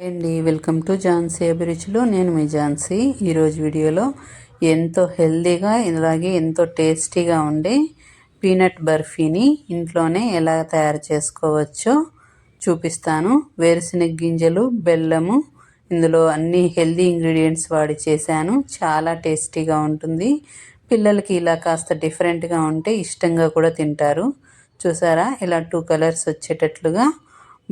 అండి welcome to Jhansi అభిరుచిలో. నేను మీ ఝాన్సీ. ఈరోజు వీడియోలో ఎంతో హెల్దీగా అలాగే ఎంతో టేస్టీగా ఉండే పీనట్ బర్ఫీని ఇంట్లోనే ఎలా తయారు చేసుకోవచ్చో చూపిస్తాను. వేరుశనగ గింజలు బెల్లము ఇందులో అన్ని హెల్దీ ఇంగ్రీడియంట్స్ వాడి చేశాను. చాలా టేస్టీగా ఉంటుంది. పిల్లలకి ఇలా కాస్త డిఫరెంట్గా ఉంటే ఇష్టంగా కూడా తింటారు. చూసారా? ఇలా టూ కలర్స్ వచ్చేటట్లుగా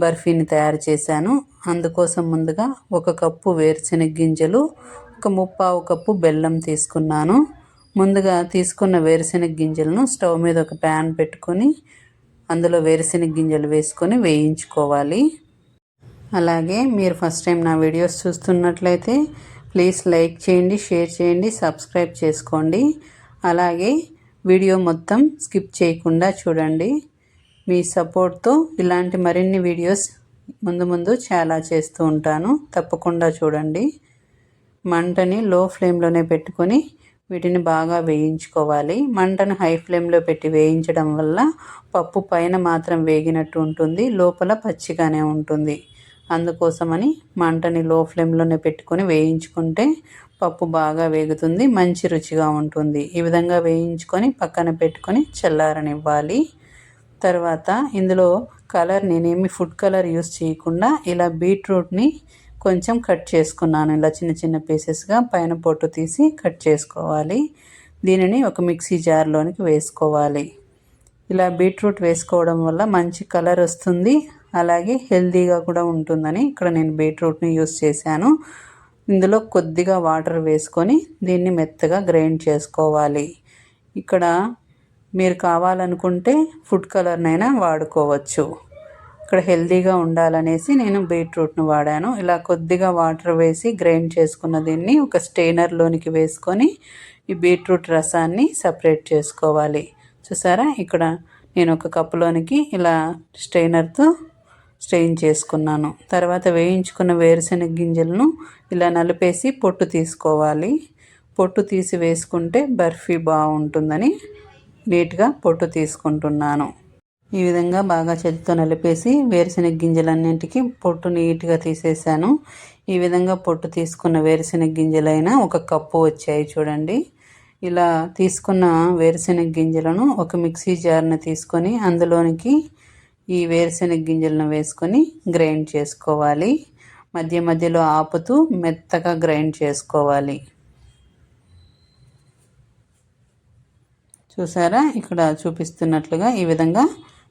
బర్ఫీని తయారు చేశాను. అందుకోసం ముందుగా ఒక కప్పు వేరుశనగ గింజలు ఒక ముప్పావు కప్పు బెల్లం తీసుకున్నాను. ముందుగా తీసుకున్న వేరుశనగ గింజలను స్టవ్ మీద ఒక ప్యాన్ పెట్టుకొని అందులో వేరుశనగ గింజలు వేసుకొని వేయించుకోవాలి. అలాగే మీరు ఫస్ట్ టైం నా వీడియోస్ చూస్తున్నట్లయితే ప్లీజ్ లైక్ చేయండి షేర్ చేయండి సబ్స్క్రైబ్ చేసుకోండి. అలాగే వీడియో మొత్తం స్కిప్ చేయకుండా చూడండి. మీ సపోర్ట్తో ఇలాంటి మరిన్ని వీడియోస్ ముందు ముందు చాలా చేస్తూ ఉంటాను. తప్పకుండా చూడండి. మంటని లో ఫ్లేమ్లోనే పెట్టుకొని వీటిని బాగా వేయించుకోవాలి. మంటను హై ఫ్లేమ్లో పెట్టి వేయించడం వల్ల పప్పు పైన మాత్రం వేగినట్టు ఉంటుంది. లోపల పచ్చిగానే ఉంటుంది. అందుకోసమని మంటని లో ఫ్లేమ్లోనే పెట్టుకొని వేయించుకుంటే పప్పు బాగా వేగుతుంది. మంచి రుచిగా ఉంటుంది. ఈ విధంగా వేయించుకొని పక్కన పెట్టుకొని చల్లారనివ్వాలి. తర్వాత ఇందులో కలర్ నేనేమి ఫుడ్ కలర్ యూస్ చేయకుండా ఇలా బీట్రూట్ని కొంచెం కట్ చేసుకున్నాను. ఇలా చిన్న చిన్న పీసెస్గా పైన పొట్టు తీసి కట్ చేసుకోవాలి. దీనిని ఒక మిక్సీ జార్లోనికి వేసుకోవాలి. ఇలా బీట్రూట్ వేసుకోవడం వల్ల మంచి కలర్ వస్తుంది. అలాగే హెల్తీగా కూడా ఉంటుందని ఇక్కడ నేను బీట్రూట్ని యూస్ చేశాను. ఇందులో కొద్దిగా వాటర్ వేసుకొని దీన్ని మెత్తగా గ్రైండ్ చేసుకోవాలి. ఇక్కడ మీరు కావాలనుకుంటే ఫుడ్ కలర్నైనా వాడుకోవచ్చు. ఇక్కడ హెల్దీగా ఉండాలనేసి నేను బీట్రూట్ను వాడాను. ఇలా కొద్దిగా వాటర్ వేసి గ్రైండ్ చేసుకున్న దీన్ని ఒక స్టెయినర్లోనికి వేసుకొని ఈ బీట్రూట్ రసాన్ని సపరేట్ చేసుకోవాలి. చూసారా? ఇక్కడ నేను ఒక కప్పులోనికి ఇలా స్టెయినర్తో స్టెయిన్ చేసుకున్నాను. తర్వాత వేయించుకున్న వేరుశెనగ గింజలను ఇలా నలిపేసి పొట్టు తీసుకోవాలి. పొట్టు తీసి వేసుకుంటే బర్ఫీ బాగుంటుందని నీట్గా పొట్టు తీసుకుంటున్నాను. ఈ విధంగా బాగా చేతితో నలిపేసి వేరుశెనగ గింజలన్నింటికి పొట్టు నీట్గా తీసేసాను ఈ విధంగా పొట్టు తీసుకున్న వేరుశెనగ గింజలైనా ఒక కప్పు వచ్చాయి చూడండి. ఇలా తీసుకున్న వేరుశెనగ గింజలను ఒక మిక్సీ జార్ని తీసుకొని అందులోనికి ఈ వేరుశెనగ గింజలను వేసుకొని గ్రైండ్ చేసుకోవాలి. మధ్య మధ్యలో ఆపుతూ మెత్తగా గ్రైండ్ చేసుకోవాలి. చూసారా? ఇక్కడ చూపిస్తున్నట్లుగా ఈ విధంగా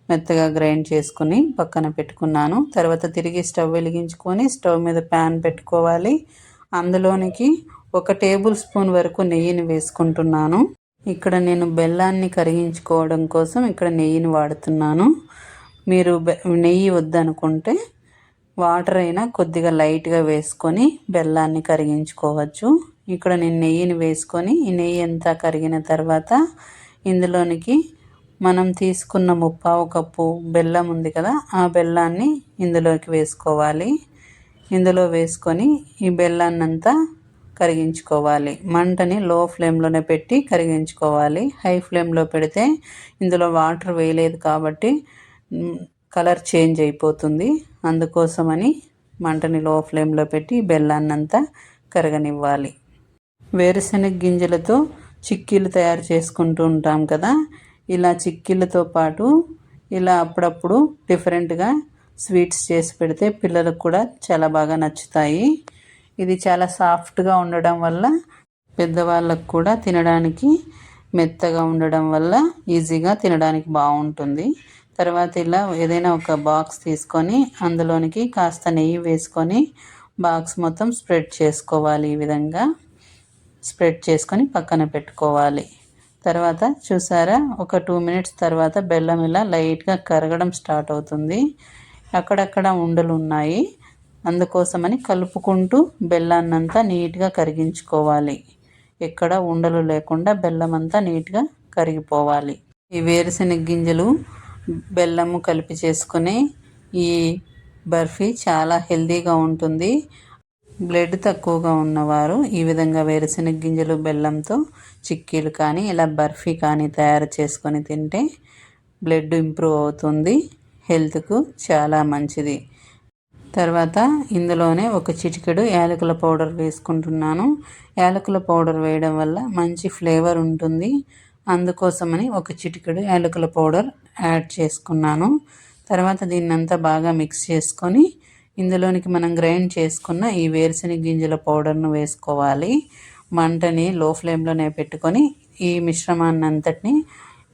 మెత్తగా గ్రైండ్ చేసుకుని పక్కన పెట్టుకున్నాను. తర్వాత తిరిగి స్టవ్ వెలిగించుకొని స్టవ్ మీద ప్యాన్ పెట్టుకోవాలి. అందులోనికి ఒక టేబుల్ స్పూన్ వరకు నెయ్యిని వేసుకుంటున్నాను. ఇక్కడ నేను బెల్లాన్ని కరిగించుకోవడం కోసం ఇక్కడ నెయ్యిని వాడుతున్నాను. మీరు నెయ్యి వద్దనుకుంటే వాటర్ అయినా కొద్దిగా లైట్గా వేసుకొని బెల్లాన్ని కరిగించుకోవచ్చు. ఇక్కడ నేను నెయ్యిని వేసుకొని ఈ నెయ్యి అంతా కరిగిన తర్వాత ఇందులోనికి మనం తీసుకున్న ముప్పావు కప్పు బెల్లం ఉంది కదా ఆ బెల్లాన్ని ఇందులోకి వేసుకోవాలి. ఇందులో వేసుకొని ఈ బెల్లాన్ని అంతా కరిగించుకోవాలి. మంటని లో ఫ్లేమ్లోనే పెట్టి కరిగించుకోవాలి. హై ఫ్లేమ్లో పెడితే ఇందులో వాటర్ వేయలేదు కాబట్టి కలర్ చేంజ్ అయిపోతుంది. అందుకోసమని మంటని లో ఫ్లేమ్లో పెట్టి బెల్లాన్నంతా కరగనివ్వాలి. వేరుశనగ గింజలతో చిక్కీలు తయారు చేసుకుంటూ ఉంటాం కదా. ఇలా చిక్కీలతో పాటు ఇలా అప్పుడప్పుడు డిఫరెంట్గా స్వీట్స్ చేసి పెడితే పిల్లలకు కూడా చాలా బాగా నచ్చుతాయి. ఇది చాలా సాఫ్ట్గా ఉండడం వల్ల పెద్దవాళ్ళకు కూడా తినడానికి మెత్తగా ఉండడం వల్ల ఈజీగా తినడానికి బాగుంటుంది. తర్వాత ఇలా ఏదైనా ఒక బాక్స్ తీసుకొని అందులోనికి కాస్త నెయ్యి వేసుకొని బాక్స్ మొత్తం స్ప్రెడ్ చేసుకోవాలి ఈ విధంగా. స్ప్రెడ్ చేసుకొని పక్కన పెట్టుకోవాలి. తర్వాత చూసారా? ఒక టూ మినిట్స్ తర్వాత బెల్లం ఇలా లైట్గా కరగడం స్టార్ట్ అవుతుంది. అక్కడక్కడ ఉండలు ఉన్నాయి. అందుకోసమని కలుపుకుంటూ బెల్లాన్నంతా నీట్గా కరిగించుకోవాలి. ఎక్కడ ఉండలు లేకుండా బెల్లం అంతా నీట్గా కరిగిపోవాలి. ఈ వేరుశెనగ గింజలు బెల్లము కలిపి చేసుకుని ఈ బర్ఫీ చాలా హెల్దీగా ఉంటుంది. బ్లడ్ తక్కువగా ఉన్నవారు ఈ విధంగా వేరుశెనగ గింజలు బెల్లంతో చిక్కీలు కానీ ఇలా బర్ఫీ కానీ తయారు చేసుకొని తింటే బ్లడ్ ఇంప్రూవ్ అవుతుంది. హెల్త్కు చాలా మంచిది. తర్వాత ఇందులోనే ఒక చిటికెడు యాలకుల పౌడర్ వేసుకుంటున్నాను. యాలకుల పౌడర్ వేయడం వల్ల మంచి ఫ్లేవర్ ఉంటుంది. అందుకోసమని ఒక చిటికెడు యాలకుల పౌడర్ యాడ్ చేసుకున్నాను. తర్వాత దీన్నంతా బాగా మిక్స్ చేసుకొని ఇందులోనికి మనం గ్రైండ్ చేసుకున్న ఈ వేరుశెనగ గింజల పౌడర్ను వేసుకోవాలి. మంటని లో ఫ్లేమ్లోనే పెట్టుకొని ఈ మిశ్రమాన్ని అంతటిని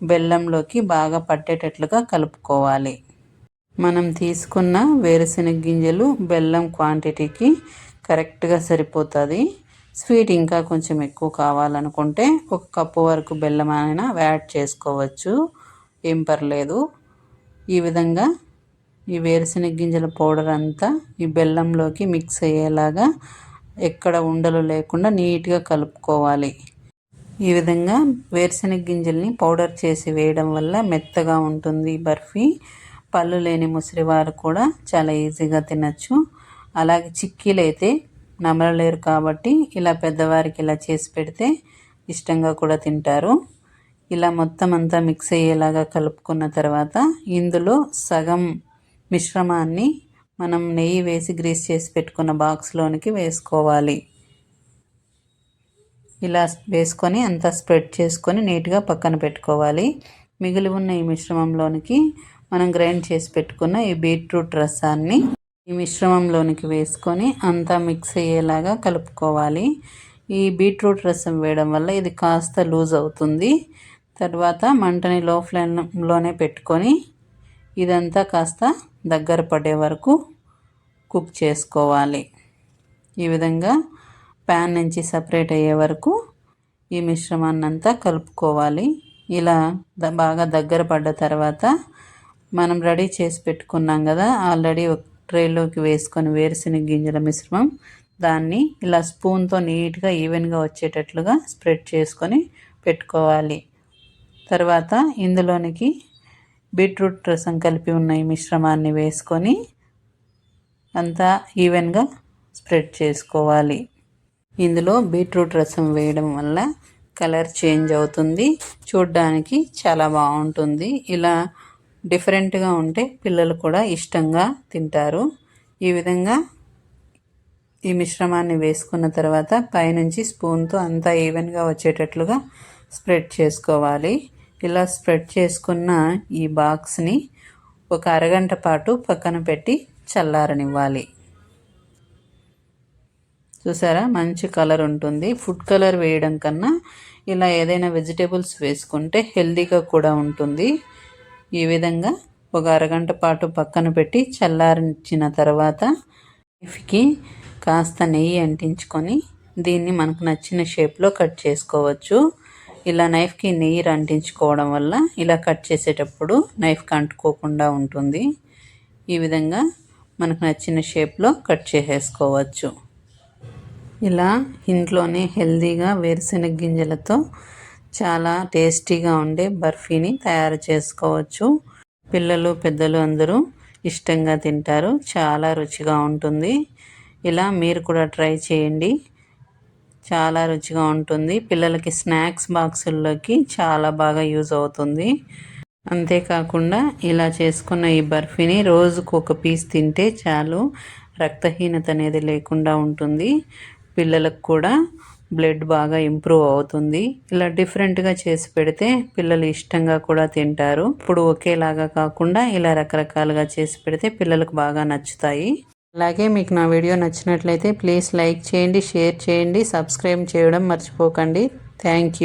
బెల్లంలోకి బాగా పట్టేటట్లుగా కలుపుకోవాలి. మనం తీసుకున్న వేరుశనగ గింజలు బెల్లం క్వాంటిటీకి కరెక్ట్గా సరిపోతుంది. స్వీట్ ఇంకా కొంచెం ఎక్కువ కావాలనుకుంటే ఒక కప్పు వరకు బెల్లం అయినా యాడ్ చేసుకోవచ్చు. ఏం పర్లేదు. ఈ విధంగా ఈ వేరుశనగ గింజల పౌడర్ అంతా ఈ బెల్లంలోకి మిక్స్ అయ్యేలాగా ఎక్కడ ఉండలు లేకుండా నీట్గా కలుపుకోవాలి. ఈ విధంగా వేరుశనగ గింజల్ని పౌడర్ చేసి వేయడం వల్ల మెత్తగా ఉంటుంది బర్ఫీ. పళ్ళు లేని ముసిరివారు కూడా చాలా ఈజీగా తినచ్చు. అలాగే చిక్కీలు అయితే నమలలేరు కాబట్టి ఇలా పెద్దవారికి ఇలా చేసి పెడితే ఇష్టంగా కూడా తింటారు. ఇలా మొత్తం అంతా మిక్స్ అయ్యేలాగా కలుపుకున్న తర్వాత ఇందులో సగం మిశ్రమాన్ని మనం నెయ్యి వేసి గ్రీస్ చేసి పెట్టుకున్న బాక్స్లోనికి వేసుకోవాలి. ఇలా వేసుకొని అంతా స్ప్రెడ్ చేసుకొని నీట్గా పక్కన పెట్టుకోవాలి. మిగిలి ఉన్న ఈ మిశ్రమంలోనికి మనం గ్రైండ్ చేసి పెట్టుకున్న ఈ బీట్రూట్ రసాన్ని ఈ మిశ్రమంలోనికి వేసుకొని అంతా మిక్స్ అయ్యేలాగా కలుపుకోవాలి. ఈ బీట్రూట్ రసం వేయడం వల్ల ఇది కాస్త లూజ్ అవుతుంది. తర్వాత మంటని లో ఫ్లేమ్లోనే పెట్టుకొని ఇదంతా కాస్త దగ్గర పడే వరకు కుక్ చేసుకోవాలి. ఈ విధంగా ప్యాన్ నుంచి సపరేట్ అయ్యే వరకు ఈ మిశ్రమాన్ని అంతా కలుపుకోవాలి. ఇలా బాగా దగ్గర పడ్డ తర్వాత మనం రెడీ చేసి పెట్టుకున్నాం కదా ఆల్రెడీ ఒక ట్రేలోకి వేసుకొని వేరుశనగ గింజల మిశ్రమం దాన్ని ఇలా స్పూన్తో నీట్గా ఈవెన్గా వచ్చేటట్లుగా స్ప్రెడ్ చేసుకొని పెట్టుకోవాలి. తర్వాత ఇందులోనికి బీట్రూట్ రసం కలిపి ఉన్న ఈ మిశ్రమాన్ని వేసుకొని అంతా ఈవెన్గా స్ప్రెడ్ చేసుకోవాలి. ఇందులో బీట్రూట్ రసం వేయడం వల్ల కలర్ చేంజ్ అవుతుంది. చూడ్డానికి చాలా బాగుంటుంది. ఇలా డిఫరెంట్గా ఉంటే పిల్లలు కూడా ఇష్టంగా తింటారు. ఈ విధంగా ఈ మిశ్రమాన్ని వేసుకున్న తర్వాత పైనుంచి స్పూన్తో అంతా ఈవెన్గా వచ్చేటట్లుగా స్ప్రెడ్ చేసుకోవాలి. ఇలా స్ప్రెడ్ చేసుకున్న ఈ బాక్స్ని ఒక అరగంట పాటు పక్కన పెట్టి చల్లారనివ్వాలి. చూసారా? మంచి కలర్ ఉంటుంది. ఫుడ్ కలర్ వేయడం కన్నా ఇలా ఏదైనా వెజిటేబుల్స్ వేసుకుంటే హెల్దీగా కూడా ఉంటుంది. ఈ విధంగా ఒక అరగంట పాటు పక్కన పెట్టి చల్లారించిన తర్వాత ఇఫ్కి కాస్త నెయ్యి అంటించుకొని దీన్ని మనకు నచ్చిన షేప్లో కట్ చేసుకోవచ్చు. ఇలా నైఫ్కి నెయ్యి అంటించుకోవడం వల్ల ఇలా కట్ చేసేటప్పుడు నైఫ్కి అంటుకోకుండా ఉంటుంది. ఈ విధంగా మనకు నచ్చిన షేప్లో కట్ చేసేసుకోవచ్చు. ఇలా ఇంట్లోనే హెల్తీగా వేరుశెనగ గింజలతో చాలా టేస్టీగా ఉండే బర్ఫీని తయారు చేసుకోవచ్చు. పిల్లలు పెద్దలు అందరూ ఇష్టంగా తింటారు. చాలా రుచిగా ఉంటుంది. ఇలా మీరు కూడా ట్రై చేయండి. చాలా రుచిగా ఉంటుంది. పిల్లలకి స్నాక్స్ బాక్సుల్లోకి చాలా బాగా యూజ్ అవుతుంది. అంతేకాకుండా ఇలా చేసుకున్న ఈ బర్ఫీని రోజుకు ఒక పీస్ తింటే చాలు రక్తహీనత అనేది లేకుండా ఉంటుంది. పిల్లలకు కూడా బ్లడ్ బాగా ఇంప్రూవ్ అవుతుంది. ఇలా డిఫరెంట్గా చేసి పెడితే పిల్లలు ఇష్టంగా కూడా తింటారు. ఇప్పుడు ఒకేలాగా కాకుండా ఇలా రకరకాలుగా చేసి పెడితే పిల్లలకు బాగా నచ్చుతాయి. అలాగే మీకు నా వీడియో నచ్చినట్లయితే ప్లీజ్ లైక్ చేయండి షేర్ చేయండి సబ్స్క్రైబ్ చేయడం మర్చిపోకండి. Thank you.